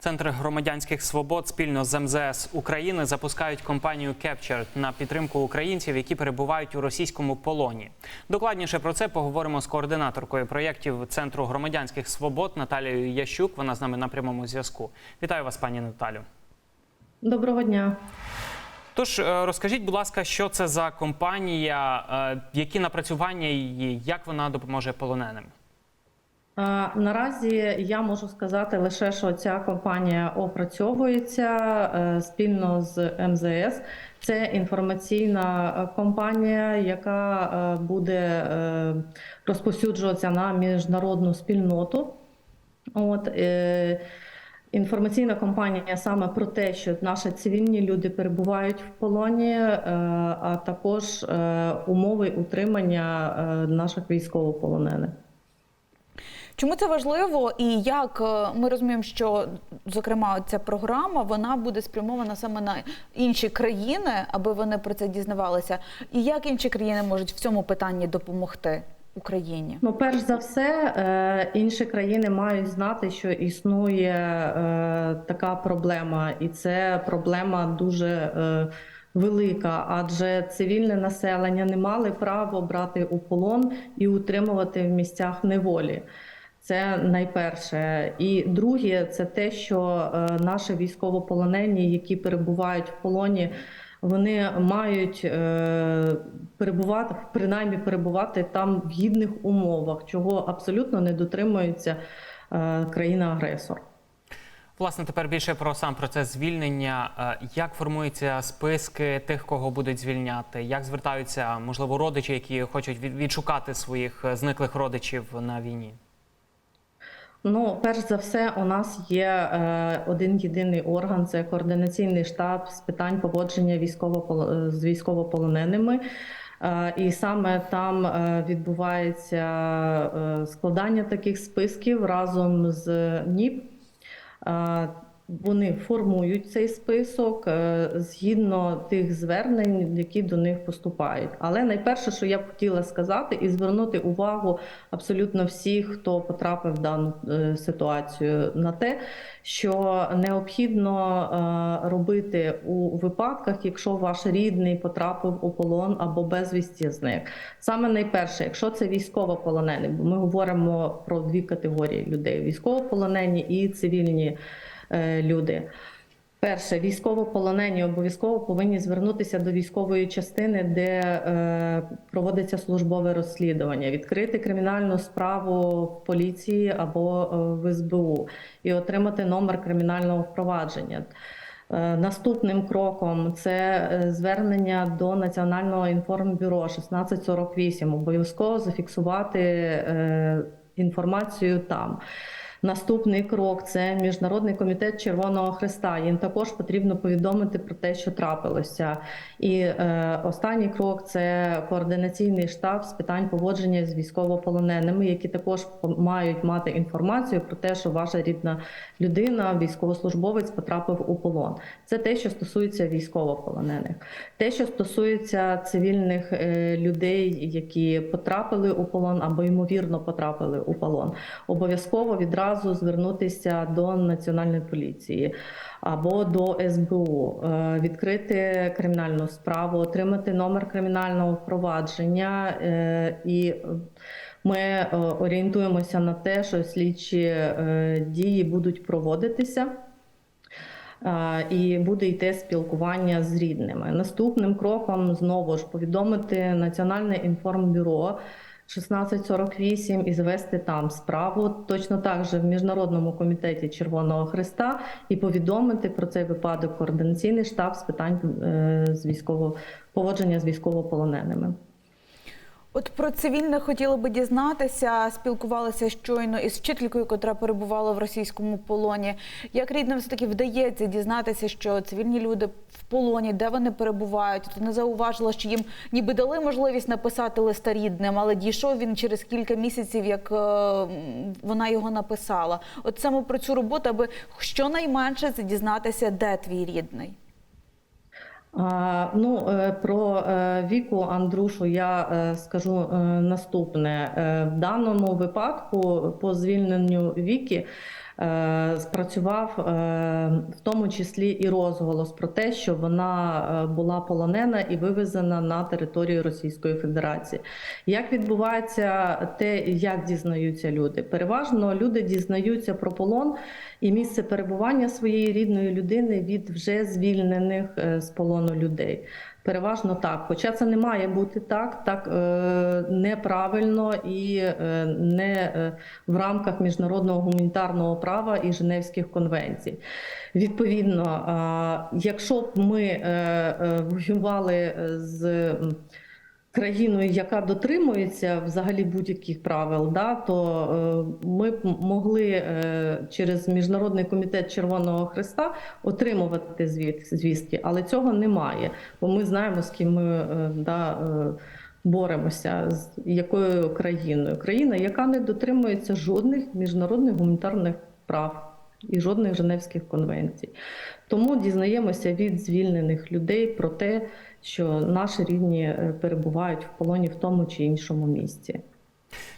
Центр громадянських свобод спільно з МЗС України запускають компанію Capture на підтримку українців, які перебувають у російському полоні. Докладніше про це поговоримо з координаторкою проєктів Центру громадянських свобод Наталією Ящук. Вона з нами на прямому зв'язку. Вітаю вас, пані Наталю. Доброго дня. Тож е, розкажіть, будь ласка, що це за компанія, е, які напрацювання її, як вона допоможе полоненим? Наразі я можу сказати лише, що ця компанія опрацьовується е, спільно з МЗС. Це інформаційна е, компанія, яка е, буде розповсюджуватися на міжнародну спільноту. От, Інформаційна компанія саме про те, що наші цивільні люди перебувають в полоні, а також умови утримання наших військовополонених. Чому це важливо, і як е, ми розуміємо, що зокрема ця програма вона буде спрямована саме на інші країни, аби вони про це дізнавалися, і як інші країни можуть в цьому питанні допомогти Україні? Ну, перш за все, е, інші країни мають знати, що існує е, така проблема, і це проблема дуже велика, адже цивільне населення не мали права брати у полон і утримувати в місцях неволі. Це найперше. І друге, це те, що е, наші військовополонені, які перебувають в полоні, вони мають е, перебувати, принаймні перебувати там в гідних умовах, чого абсолютно не дотримується е, країна-агресор. Власне, тепер більше про сам процес звільнення. Як формуються списки тих, кого будуть звільняти? Як звертаються, можливо, родичі, які хочуть відшукати своїх зниклих родичів на війні? Ну, перш за все, у нас є е, один єдиний орган це координаційний штаб з питань поводження військово з військовополоненими. Е, і саме там е, відбувається е, складання таких списків разом з НІП. Вони формують цей список е, згідно тих звернень, які до них поступають. Але найперше, що я б хотіла сказати, і звернути увагу абсолютно всіх, хто потрапив в дану е, ситуацію, на те, що необхідно е, робити у випадках, якщо ваш рідний потрапив у полон або безвісті зник. Саме найперше, якщо це військовополонений, бо ми говоримо про дві категорії людей: військовополонені і цивільні люди. Перше, військовополонені обов'язково повинні звернутися до військової частини, де е, проводиться службове розслідування, відкрити кримінальну справу в поліції або е, в СБУ і отримати номер кримінального впровадження. Е, Наступним кроком це е, звернення до Національного інформбюро 1648. Обов'язково зафіксувати е, інформацію там. Наступний крок це міжнародний комітет Червоного Христа. Їм також потрібно повідомити про те, що трапилося. І е, останній крок це координаційний штаб з питань поводження з військовополоненими, які також мають мати інформацію про те, що ваша рідна людина, військовослужбовець, потрапив у полон. Це те, що стосується військовополонених. Те, що стосується цивільних е, людей, які потрапили у полон або ймовірно потрапили у полон, обов'язково відразу звернутися до національної поліції або до СБУ, е, відкрити кримінальну справу, отримати номер кримінального впровадження е, і. Ми е, орієнтуємося на те, що слідчі дії будуть проводитися. І буде йти спілкування з рідними. Наступним кроком знову ж повідомити Національне інформбюро 1648 і звести там справу точно так же в міжнародному комітеті Червоного Христа і повідомити про цей випадок координаційний штаб з питань е, з військового поводження з військовополоненими. От про цивільне хотіла би дізнатися. Спілкувалася щойно із вчителькою, котра перебувала в російському полоні. Як рідним все таки вдається дізнатися, що цивільні люди в полоні, де вони перебувають? От Вона зауважила, що їм ніби дали можливість написати листа рідним, але дійшов він через кілька місяців, як е, вона його написала. От саме про цю роботу, аби щонайменше це дізнатися, де твій рідний. Ну, е, про е, віку Андрушу я е, скажу наступне. В даному випадку по звільненню віки спрацював е, в тому числі і розголос про те, що вона е, була полонена і вивезена на територію Російської Федерації. Як відбувається те, як дізнаються люди? Переважно люди дізнаються про полон і місце перебування своєї рідної людини від вже звільнених е, з полону людей. Переважно так, хоча це не має бути так, так е, неправильно і е, не е, в рамках міжнародного гуманітарного права і Женевських конвенцій. Відповідно, е, якщо б ми е, е, воювали з м, країною, яка дотримується взагалі будь-яких правил, да, то е, ми б могли е, через Міжнародний комітет Червоного Христа отримувати звіт, звістки, але цього немає, бо ми знаємо, з ким ми е, да, боремося, з якою країною. Країна, яка не дотримується жодних міжнародних гуманітарних прав і жодних Женевських конвенцій. Тому дізнаємося від звільнених людей про те, що наші рідні е, перебувають в полоні в тому чи іншому місці.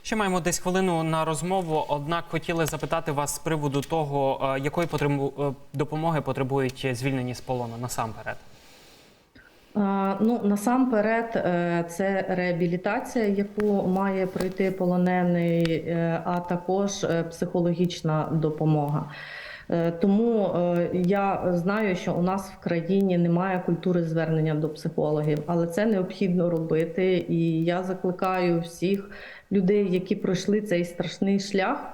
Ще маємо десь хвилину на розмову. Однак хотіли запитати вас з приводу того, е, якої потребу- е, допомоги потребують звільнені з полону насамперед. Ну насамперед, це реабілітація, яку має пройти полонений, а також психологічна допомога. Е, Тому е, я знаю, що у нас в країні немає культури звернення до психологів, але це необхідно робити. І я закликаю всіх людей, які пройшли цей страшний шлях,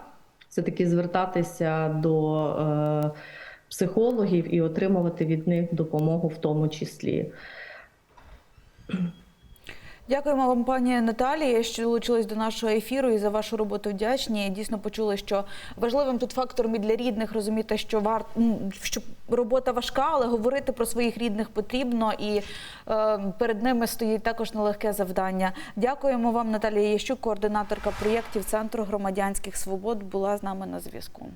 все таки звертатися до е, психологів і отримувати від них допомогу в тому числі. Дякуємо вам, пані Наталії, що долучились до нашого ефіру і за вашу роботу вдячні. Дійсно почули, що важливим тут фактором і для рідних розуміти, що вар... що робота важка, але говорити про своїх рідних потрібно, і е, перед ними стоїть також нелегке завдання. Дякуємо вам, Наталія Ящук, координаторка проєктів Центру громадянських свобод, була з нами на зв'язку.